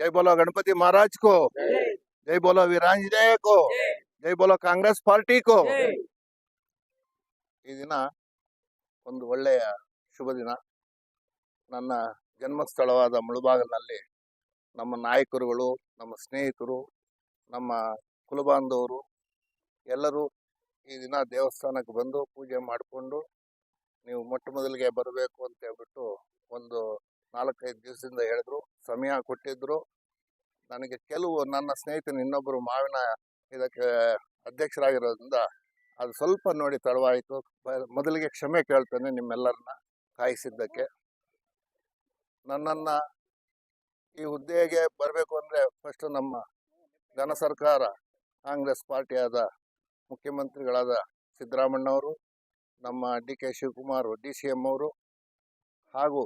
जय बोलो गणपति महाराज को जय बोलो वीरांजनेय को ಜೈ ಬೋಲೋ ಕಾಂಗ್ರೆಸ್ ಪಾರ್ಟಿ ಕೋ ಈ ದಿನ ಒಂದು ಒಳ್ಳೆಯ ಶುಭ ದಿನ ನನ್ನ ಜನ್ಮಸ್ಥಳವಾದ ಮುಳುಬಾಗಿಲಿನಲ್ಲಿ ನಮ್ಮ ನಾಯಕರುಗಳು ನಮ್ಮ ಸ್ನೇಹಿತರು ನಮ್ಮ ಕುಲಬಾಂಧವರು ಎಲ್ಲರೂ ಈ ದಿನ ದೇವಸ್ಥಾನಕ್ಕೆ ಬಂದು ಪೂಜೆ ಮಾಡಿಕೊಂಡು ನೀವು ಮೊಟ್ಟ ಮೊದಲಿಗೆ ಬರಬೇಕು ಅಂತ ಹೇಳ್ಬಿಟ್ಟು ಒಂದು ನಾಲ್ಕೈದು ದಿವಸದಿಂದ ಹೇಳಿದ್ರು ಸಮಯ ಕೊಟ್ಟಿದ್ರು ನನಗೆ ಕೆಲವು ನನ್ನ ಸ್ನೇಹಿತನ ಇನ್ನೊಬ್ಬರು ಮಾವಿನ ಇದಕ್ಕೆ ಅಧ್ಯಕ್ಷರಾಗಿರೋದ್ರಿಂದ ಅದು ಸ್ವಲ್ಪ ನೋಡಿ ತಡವಾಯಿತು. ಮೊದಲಿಗೆ ಕ್ಷಮೆ ಕೇಳ್ತೇನೆ ನಿಮ್ಮೆಲ್ಲರನ್ನ ಕಾಯಿಸಿದ್ದಕ್ಕೆ. ನನ್ನನ್ನು ಈ ಹುದ್ದೆಗೆ ಬರಬೇಕು ಅಂದರೆ ಫಸ್ಟ್ ನಮ್ಮ ಘನ ಸರ್ಕಾರ, ಕಾಂಗ್ರೆಸ್ ಪಾರ್ಟಿಯಾದ ಮುಖ್ಯಮಂತ್ರಿಗಳಾದ ಸಿದ್ದರಾಮಣ್ಣವರು ನಮ್ಮ D K Shivakumar D C M ಅವರು ಹಾಗೂ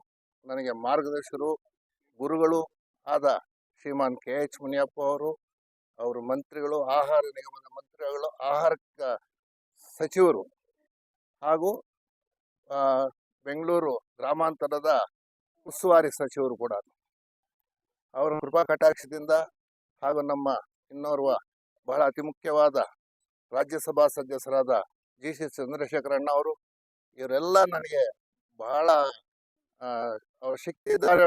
ನನಗೆ ಮಾರ್ಗದರ್ಶಕರು, ಗುರುಗಳು ಆದ ಶ್ರೀಮಾನ್ ಕೆ. ಎಚ್. ಮುನಿಯಪ್ಪ ಅವರು ಅವರು ಮಂತ್ರಿಗಳು, ಆಹಾರ ನಿಗಮದ ಮಂತ್ರಿಗಳು, ಆಹಾರ ಸಚಿವರು ಹಾಗೂ ಬೆಂಗಳೂರು ಗ್ರಾಮಾಂತರದ ಉಸ್ತುವಾರಿ ಸಚಿವರು ಕೂಡ ಅವರ ಕೃಪಾ ಕಟಾಕ್ಷದಿಂದ ಹಾಗೂ ನಮ್ಮ ಇನ್ನೋರ್ವ ಬಹಳ ಅತಿ ಮುಖ್ಯವಾದ ರಾಜ್ಯಸಭಾ ಸದಸ್ಯರಾದ ಜಿ. ಸಿ. ಚಂದ್ರಶೇಖರಣ್ಣ ಅವರು, ಇವರೆಲ್ಲ ನನಗೆ ಬಹಳ ಅವ್ರ ಶಕ್ತಿ ದಾರಿ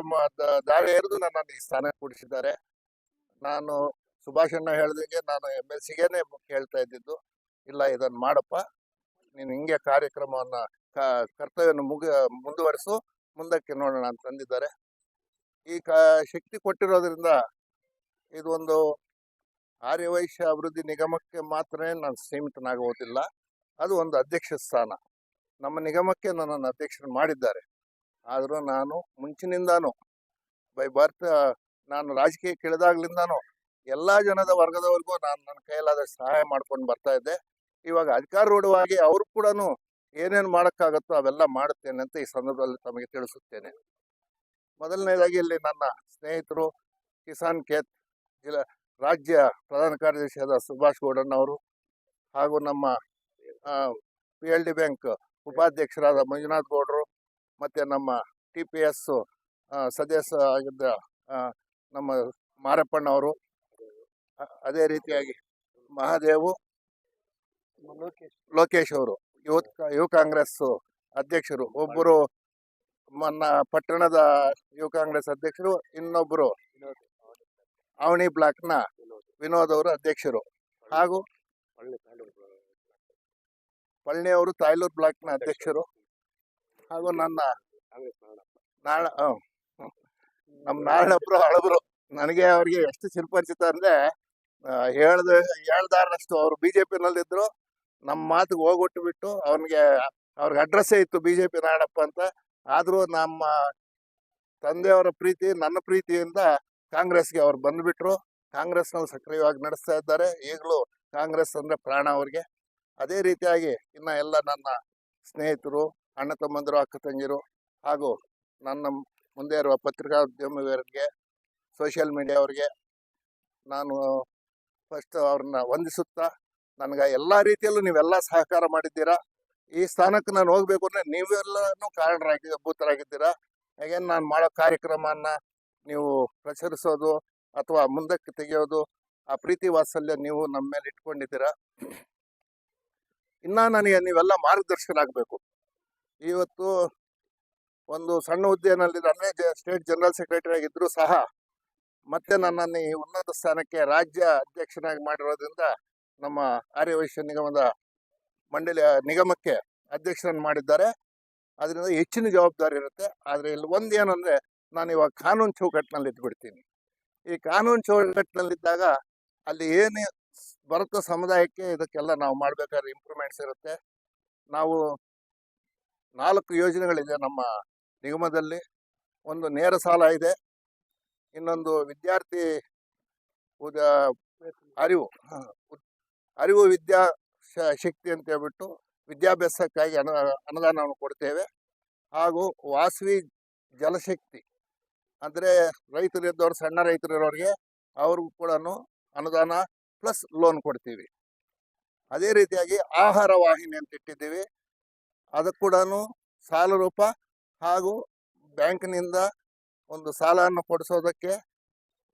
ದಾರಿ ಎರೆದು ನನ್ನನ್ನು ಈ ಸ್ಥಾನ ಕೂಡಿಸಿದ್ದಾರೆ. ನಾನು ಸುಭಾಷಣ್ಣ ಹೇಳ್ದಂಗೆ ನಾನು ಎಂ ಎಲ್ ಸಿಗೇನೆ ಕೇಳ್ತಾ ಇದ್ದಿದ್ದು. ಇಲ್ಲ ಇದನ್ನು ಮಾಡಪ್ಪ. ನೀನು ಹಿಂಗೆ ಕಾರ್ಯಕ್ರಮವನ್ನು ಕರ್ತವ್ಯವನ್ನು ಮುಗ, ಮುಂದುವರಿಸು, ಮುಂದಕ್ಕೆ ನೋಡೋಣ ಅಂತ ತಂದಿದ್ದಾರೆ ಈ ಕ, ಶಕ್ತಿ ಕೊಟ್ಟಿರೋದ್ರಿಂದ ಇದೊಂದು ಆರ್ಯವೈಶ್ಯ ಅಭಿವೃದ್ಧಿ ನಿಗಮಕ್ಕೆ ಮಾತ್ರ ನಾನು ಸೀಮಿತನಾಗುವುದಿಲ್ಲ ಅದು ಒಂದು ಅಧ್ಯಕ್ಷ ಸ್ಥಾನ. ನಮ್ಮ ನಿಗಮಕ್ಕೆ ನನ್ನನ್ನು ಅಧ್ಯಕ್ಷರು ಮಾಡಿದ್ದಾರೆ. ಆದರೂ ನಾನು ಮುಂಚಿನಿಂದಾನು ಬೈ ಬರ್ತ್, ನಾನು ರಾಜಕೀಯಕ್ಕೆ ಇಳಿದಾಗ್ಲಿಂದಾನು ಎಲ್ಲ ಜನದ ವರ್ಗದವರೆಗೂ ನಾನು ನನ್ನ ಕೈಯಲ್ಲಾದ ಸಹಾಯ ಮಾಡ್ಕೊಂಡು ಬರ್ತಾ ಇದ್ದೆ. ಇವಾಗ ಅಧಿಕಾರೂಢವಾಗಿ ಅವರು ಕೂಡ ಏನೇನು ಮಾಡೋಕ್ಕಾಗತ್ತೋ ಅವೆಲ್ಲ ಮಾಡುತ್ತೇನೆ ಅಂತ ಈ ಸಂದರ್ಭದಲ್ಲಿ ತಮಗೆ ತಿಳಿಸುತ್ತೇನೆ. ಮೊದಲನೇದಾಗಿ ಇಲ್ಲಿ ನನ್ನ ಸ್ನೇಹಿತರು ಕಿಸಾನ್ ಖೇತ್ ಜಿಲ್ಲಾ ರಾಜ್ಯ ಪ್ರಧಾನ ಕಾರ್ಯದರ್ಶಿಯಾದ ಸುಭಾಷ್ ಗೌಡಣ್ಣವರು ಹಾಗೂ ನಮ್ಮ ಪಿ ಎಲ್ ಡಿ ಬ್ಯಾಂಕ್ ಉಪಾಧ್ಯಕ್ಷರಾದ ಮಂಜುನಾಥ್ ಗೌಡರು ಮತ್ತು ನಮ್ಮ ಟಿ ಪಿ ಎಸ್ ಸದಸ್ಯ ಆಗಿದ್ದ ನಮ್ಮ ಮಾರಪ್ಪಣ್ಣವರು ಅದೇ ರೀತಿಯಾಗಿ ಮಹಾದೇವು ಲೋಕೇಶ್ ಅವರು ಯುವ ಯುವ ಕಾಂಗ್ರೆಸ್ ಅಧ್ಯಕ್ಷರು ಒಬ್ಬರು ಮನ್ನ ಪಟ್ಟಣದ ಯುವ ಕಾಂಗ್ರೆಸ್ ಅಧ್ಯಕ್ಷರು ಇನ್ನೊಬ್ಬರು ಅವಣಿ ಬ್ಲಾಕ್ನ ವಿನೋದ್ ಅವರು ಅಧ್ಯಕ್ಷರು. ಹಾಗೂ ಪಳ್ಳಿಯವರು ತಾಯ್ಲೂರು ಬ್ಲಾಕ್ನ ಅಧ್ಯಕ್ಷರು. ಹಾಗೂ ನನ್ನ ನಾಳ ನಮ್ಮ ನಾರಾಯಣಪ್ಪರು ಹಳಬರು. ನನಗೆ ಅವ್ರಿಗೆ ಎಷ್ಟು ಚಿರಪರಿಚಿತ ಅಂದ್ರೆ ಹೇಳ್ದ ಹೇಳ್ದಾರಷ್ಟು ಅವರು ಬಿಜೆಪಿನಲ್ಲಿದ್ರು ನಮ್ಮ ಮಾತಿಗೆ ಹೋಗ್ಬಿಟ್ಟು ಬಿಟ್ಟು ಅವ್ನಿಗೆ ಅವ್ರಿಗೆ ಅಡ್ರೆಸ್ಸೇ ಇತ್ತು ಬಿಜೆಪಿ ನಾಡಪ್ಪ ಅಂತ. ಆದರೂ ನಮ್ಮ ತಂದೆಯವರ ಪ್ರೀತಿ ನನ್ನ ಪ್ರೀತಿಯಿಂದ ಕಾಂಗ್ರೆಸ್ಗೆ ಅವ್ರು ಬಂದ್ಬಿಟ್ರು. ಕಾಂಗ್ರೆಸ್ನಲ್ಲಿ ಸಕ್ರಿಯವಾಗಿ ನಡೆಸ್ತಾ ಇದ್ದಾರೆ. ಈಗಲೂ ಕಾಂಗ್ರೆಸ್ ಅಂದ್ರೆ ಪ್ರಾಣ ಅವ್ರಿಗೆ. ಅದೇ ರೀತಿಯಾಗಿ ಇನ್ನು ಎಲ್ಲ ನನ್ನ ಸ್ನೇಹಿತರು ಅಣ್ಣ ತಮ್ಮಂದಿರು, ಅಕ್ಕ ತಂಗಿರು ಹಾಗೂ ನನ್ನ ಮುಂದೆ ಇರುವ ಪತ್ರಿಕಾದ್ಯಮಿಗಳಿಗೆ ಸೋಷಿಯಲ್ ಮೀಡಿಯಾವ್ರಿಗೆ ನಾನು ಫಸ್ಟ್ ಅವ್ರನ್ನ ವಂದಿಸುತ್ತಾ ನನಗೆ ಎಲ್ಲ ರೀತಿಯಲ್ಲೂ ನೀವೆಲ್ಲ ಸಹಕಾರ ಮಾಡಿದ್ದೀರಾ? ಈ ಸ್ಥಾನಕ್ಕೆ ನಾನು ಹೋಗ್ಬೇಕು ಅಂದರೆ ನೀವೆಲ್ಲನೂ ಕಾರಣರಾಗಿ, ಭೂತರಾಗಿದ್ದೀರಾ? ಹಾಗೇನು ನಾನು ಮಾಡೋ ಕಾರ್ಯಕ್ರಮನ ನೀವು ಪ್ರಚರಿಸೋದು ಅಥವಾ ಮುಂದಕ್ಕೆ ತೆಗೆಯೋದು, ಆ ಪ್ರೀತಿ ವಾತ್ಸಲ್ಯ ನೀವು ನಮ್ಮ ಮೇಲೆ ಇಟ್ಕೊಂಡಿದ್ದೀರಾ? ಇನ್ನೂ ನನಗೆ ನೀವೆಲ್ಲ ಮಾರ್ಗದರ್ಶಕರಾಗಬೇಕು ಇವತ್ತು ಒಂದು ಸಣ್ಣ ಹುದ್ದೆಯಲ್ಲಿ ಅಂದ್ರೆ ಸ್ಟೇಟ್ ಜನರಲ್ ಸೆಕ್ರೆಟರಿ ಆಗಿದ್ರು ಸಹ ಮತ್ತೆ ನನ್ನನ್ನು ಈ ಉನ್ನತ ಸ್ಥಾನಕ್ಕೆ ರಾಜ್ಯ ಅಧ್ಯಕ್ಷನಾಗಿ ಮಾಡಿರೋದ್ರಿಂದ ನಮ್ಮ ಆರ್ಯವೈಶ್ಯ ನಿಗಮದ ಮಂಡಳಿಯ ನಿಗಮಕ್ಕೆ ಅಧ್ಯಕ್ಷರನ್ನು ಮಾಡಿದ್ದಾರೆ. ಅದರಿಂದ ಹೆಚ್ಚಿನ ಜವಾಬ್ದಾರಿ ಇರುತ್ತೆ. ಆದರೆ ಇಲ್ಲಿ ಒಂದು ಏನಂದ್ರೆ ನಾನು ಇವಾಗ ಕಾನೂನು ಚೌಕಟ್ಟಿನಲ್ಲಿ ಇದ್ಬಿಡ್ತೀನಿ. ಈ ಕಾನೂನು ಚೌಕಟ್ಟಿನಲ್ಲಿದ್ದಾಗ ಅಲ್ಲಿ ಏನು ಬರುತ್ತೋ ಸಮುದಾಯಕ್ಕೆ ಇದಕ್ಕೆಲ್ಲ ನಾವು ಮಾಡ್ಬೇಕಾದ್ರೆ ಇಂಪ್ರೂವ್ಮೆಂಟ್ಸ್ ಇರುತ್ತೆ. ನಾವು ನಾಲ್ಕು ಯೋಜನೆಗಳಿದೆ ನಮ್ಮ ನಿಗಮದಲ್ಲಿ. ಒಂದು ನೇರ ಸಾಲ ಇದೆ. ಇನ್ನೊಂದು ವಿದ್ಯಾರ್ಥಿ ಉದ ಅರಿವು ಅರಿವು ವಿದ್ಯಾ ಶಕ್ತಿ ಅಂತ ಹೇಳ್ಬಿಟ್ಟು ವಿದ್ಯಾಭ್ಯಾಸಕ್ಕಾಗಿ ಅನು ಅನುದಾನವನ್ನು ಕೊಡ್ತೇವೆ. ಹಾಗೂ ವಾಸವಿ ಜಲಶಕ್ತಿ ಅಂದರೆ ರೈತರಿದ್ದವ್ರು, ಸಣ್ಣ ರೈತರು ಇರೋರಿಗೆ ಅವ್ರಿಗೂ ಕೂಡ ಅನುದಾನ ಪ್ಲಸ್ ಲೋನ್ ಕೊಡ್ತೀವಿ. ಅದೇ ರೀತಿಯಾಗಿ ಆಹಾರ ವಾಹಿನಿ ಅಂತ ಇಟ್ಟಿದ್ದೀವಿ. ಅದಕ್ಕೆ ಕೂಡ ಸಾಲ ರೂಪ ಹಾಗೂ ಬ್ಯಾಂಕ್ನಿಂದ ಒಂದು ಸಾಲವನ್ನು ಕೊಡಿಸೋದಕ್ಕೆ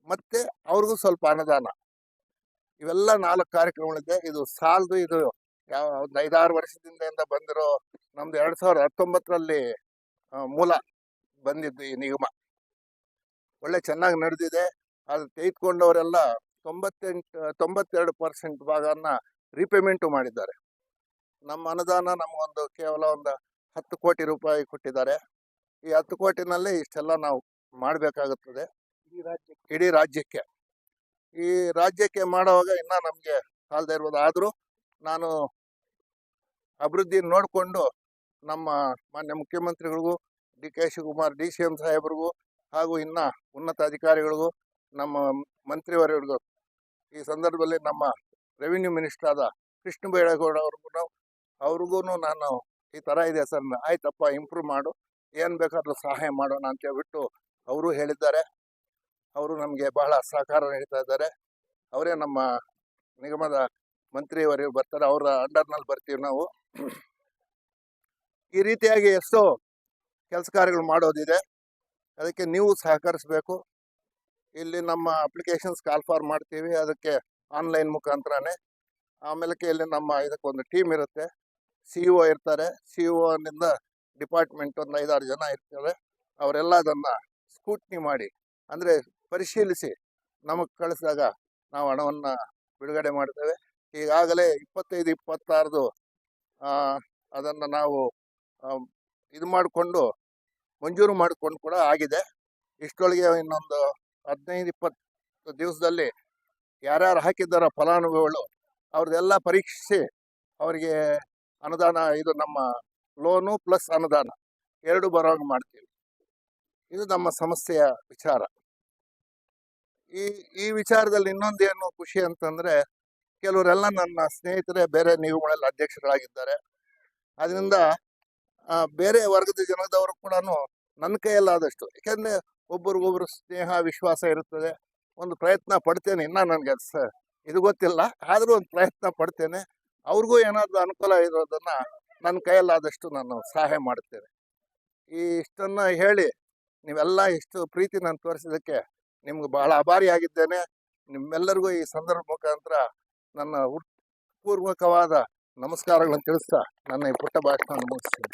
ಮತ್ತೆ ಅವ್ರಿಗೂ ಸ್ವಲ್ಪ ಅನುದಾನ. ಇವೆಲ್ಲ ನಾಲ್ಕು ಕಾರ್ಯಕ್ರಮಗಳಿದೆ. ಇದು ಸಾಲದು ಇದು ಯಾವ ಒಂದು ಐದಾರು ವರ್ಷದಿಂದ ಬಂದಿರೋ ನಮ್ದು ಎರಡು ಸಾವಿರದ ಹತ್ತೊಂಬತ್ತರಲ್ಲಿ ಮೂಲ ಬಂದಿದ್ದು ಈ ನಿಗಮ. ಒಳ್ಳೆ ಚೆನ್ನಾಗಿ ನಡೆದಿದೆ. ಅದು ತೆಗೆದುಕೊಂಡವರೆಲ್ಲ ತೊಂಬತ್ತೆಂಟು, ತೊಂಬತ್ತೆರಡು ಪರ್ಸೆಂಟ್ ಭಾಗನ ರೀಪೇಮೆಂಟು ಮಾಡಿದ್ದಾರೆ. ನಮ್ಮ ಅನುದಾನ ನಮಗೊಂದು ಕೇವಲ ಒಂದು ಹತ್ತು ಕೋಟಿ ರೂಪಾಯಿ ಕೊಟ್ಟಿದ್ದಾರೆ. ಈ ಹತ್ತು ಕೋಟಿನಲ್ಲಿ ಇಷ್ಟೆಲ್ಲ ನಾವು ಮಾಡಬೇಕಾಗುತ್ತದೆ. ಇಡೀ ರಾಜ್ಯಕ್ಕೆ. ಈ ರಾಜ್ಯಕ್ಕೆ ಮಾಡುವಾಗ ಇನ್ನೂ ನಮಗೆ ಸಾಲದೇ ಇರ್ಬೋದು. ಆದರೂ ನಾನು ಅಭಿವೃದ್ಧಿ ನೋಡಿಕೊಂಡು ನಮ್ಮ ಮಾನ್ಯ ಮುಖ್ಯಮಂತ್ರಿಗಳಿಗೂ, D K Shivakumar, D C M ಸಾಹೇಬ್ರಿಗೂ ಹಾಗೂ ಇನ್ನ ಉನ್ನತ ಅಧಿಕಾರಿಗಳಿಗೂ, ನಮ್ಮ ಮಂತ್ರಿವರಿಗೂ ಈ ಸಂದರ್ಭದಲ್ಲಿ ನಮ್ಮ ರೆವಿನ್ಯೂ ಮಿನಿಸ್ಟರ್ ಆದ ಕೃಷ್ಣ ಬೈರೇಗೌಡ ಅವ್ರಿಗೂ ಅವ್ರಿಗೂ ನಾನು ಈ ಥರ ಇದೆ ಸರ್ ಆಯ್ತಪ್ಪ ಇಂಪ್ರೂವ್ ಮಾಡು, ಏನು ಬೇಕಾದರೂ ಸಹಾಯ ಮಾಡೋಣ ಅಂತ ಹೇಳ್ಬಿಟ್ಟು ಅವರು ಹೇಳಿದ್ದಾರೆ. ಅವರು ನಮಗೆ ಬಹಳ ಸಹಕಾರ ನೀಡ್ತಾ ಇದ್ದಾರೆ. ಅವರೇ ನಮ್ಮ ನಿಗಮದ ಮಂತ್ರಿಯವರಿಗೆ ಬರ್ತಾರೆ, ಅವರ ಅಂಡರ್ನಲ್ಲಿ ಬರ್ತೀವಿ ನಾವು. ಈ ರೀತಿಯಾಗಿ ಎಷ್ಟೋ ಕೆಲಸ ಕಾರ್ಯಗಳು ಮಾಡೋದಿದೆ. ಅದಕ್ಕೆ ನೀವು ಸಹಕರಿಸಬೇಕು. ಇಲ್ಲಿ ನಮ್ಮ ಅಪ್ಲಿಕೇಶನ್ಸ್ ಕಾಲ್ ಫಾರ್ ಮಾಡ್ತೀವಿ, ಅದಕ್ಕೆ ಆನ್ಲೈನ್ ಮುಖಾಂತರನೇ. ಆಮೇಲೆ ಇಲ್ಲಿ ನಮ್ಮ ಇದಕ್ಕೊಂದು ಟೀಮ್ ಇರುತ್ತೆ. ಸಿ ಒ ಇರ್ತಾರೆ. ಸಿ ನಿಂದ ಡಿಪಾರ್ಟ್ಮೆಂಟ್ ಒಂದು ಐದಾರು ಜನ ಇರ್ತಾರೆ ಅವರೆಲ್ಲ ಅದನ್ನು ಸ್ಕೂಟ್ನಿ ಮಾಡಿ, ಅಂದರೆ ಪರಿಶೀಲಿಸಿ ನಮಗೆ ಕಳಿಸಿದಾಗ ನಾವು ಹಣವನ್ನು ಬಿಡುಗಡೆ ಮಾಡ್ತೇವೆ. ಈಗಾಗಲೇ ಇಪ್ಪತ್ತೈದು, ಇಪ್ಪತ್ತಾರದು ಅದನ್ನು ನಾವು ಇದು ಮಾಡಿಕೊಂಡು ಮಂಜೂರು ಮಾಡಿಕೊಂಡು ಕೂಡ ಆಗಿದೆ. ಇಷ್ಟೊಳಗೆ ಇನ್ನೊಂದು ಹದಿನೈದು, ಇಪ್ಪತ್ತು ದಿವಸದಲ್ಲಿ ಯಾರ್ಯಾರು ಹಾಕಿದ್ದಾರೋ ಫಲಾನುಭವಿಗಳು ಅವ್ರದ್ದೆಲ್ಲ ಪರೀಕ್ಷಿಸಿ ಅವರಿಗೆ ಅನುದಾನ ಇದು ನಮ್ಮ ಲೋನು ಪ್ಲಸ್ ಅನುದಾನ. ಎರಡು ಬರೋಂಗೆ ಮಾಡ್ತೀವಿ. ಇದು ನಮ್ಮ ಸಮಸ್ಯೆಯ ವಿಚಾರ. ಈ ಈ ವಿಚಾರದಲ್ಲಿ ಇನ್ನೊಂದೇನು ಖುಷಿ ಅಂತಂದ್ರೆ ಕೆಲವರೆಲ್ಲ ನನ್ನ ಸ್ನೇಹಿತರೆ, ಬೇರೆ ನಿಗಮಗಳಲ್ಲಿ ಅಧ್ಯಕ್ಷರಾಗಿದ್ದಾರೆ. ಅದರಿಂದ ಬೇರೆ ವರ್ಗದ ಜನದವರು ಕೂಡ ನನ್ನ ಕೈಯಲ್ಲಾದಷ್ಟು. ಯಾಕಂದ್ರೆ ಒಬ್ಬರಿಗೊಬ್ಬರು ಸ್ನೇಹ, ವಿಶ್ವಾಸ ಇರುತ್ತದೆ. ಒಂದು ಪ್ರಯತ್ನ ಪಡ್ತೇನೆ. ಇನ್ನೂ ನನಗೆ ಸರ್ ಇದು ಗೊತ್ತಿಲ್ಲ. ಆದರೂ ಒಂದು ಪ್ರಯತ್ನ ಪಡ್ತೇನೆ. ಅವ್ರಿಗೂ ಏನಾದರೂ ಅನುಕೂಲ ಇರೋದನ್ನ ನನ್ನ ಕೈಯಲ್ಲಾದಷ್ಟು ನಾನು ಸಹಾಯ ಮಾಡ್ತೇನೆ ಈ ಇಷ್ಟನ್ನ ಹೇಳಿ ನೀವೆಲ್ಲ ಇಷ್ಟು ಪ್ರೀತಿ ನಾನು ತೋರಿಸಿದ್ದಕ್ಕೆ ನಿಮ್ಗೆ ಬಹಳ ಆಭಾರಿಯಾಗಿದ್ದೇನೆ. ನಿಮ್ಮೆಲ್ಲರಿಗೂ ಈ ಸಂದರ್ಭ ಮುಖಾಂತರ ನನ್ನ ಪೂರ್ವಕವಾದ ನಮಸ್ಕಾರಗಳನ್ನು ತಿಳಿಸ್ತಾ ನನ್ನ ಈ ಪುಟ್ಟ ಭಾಷಣ ಮುಗಿಸ್ತೀನಿ.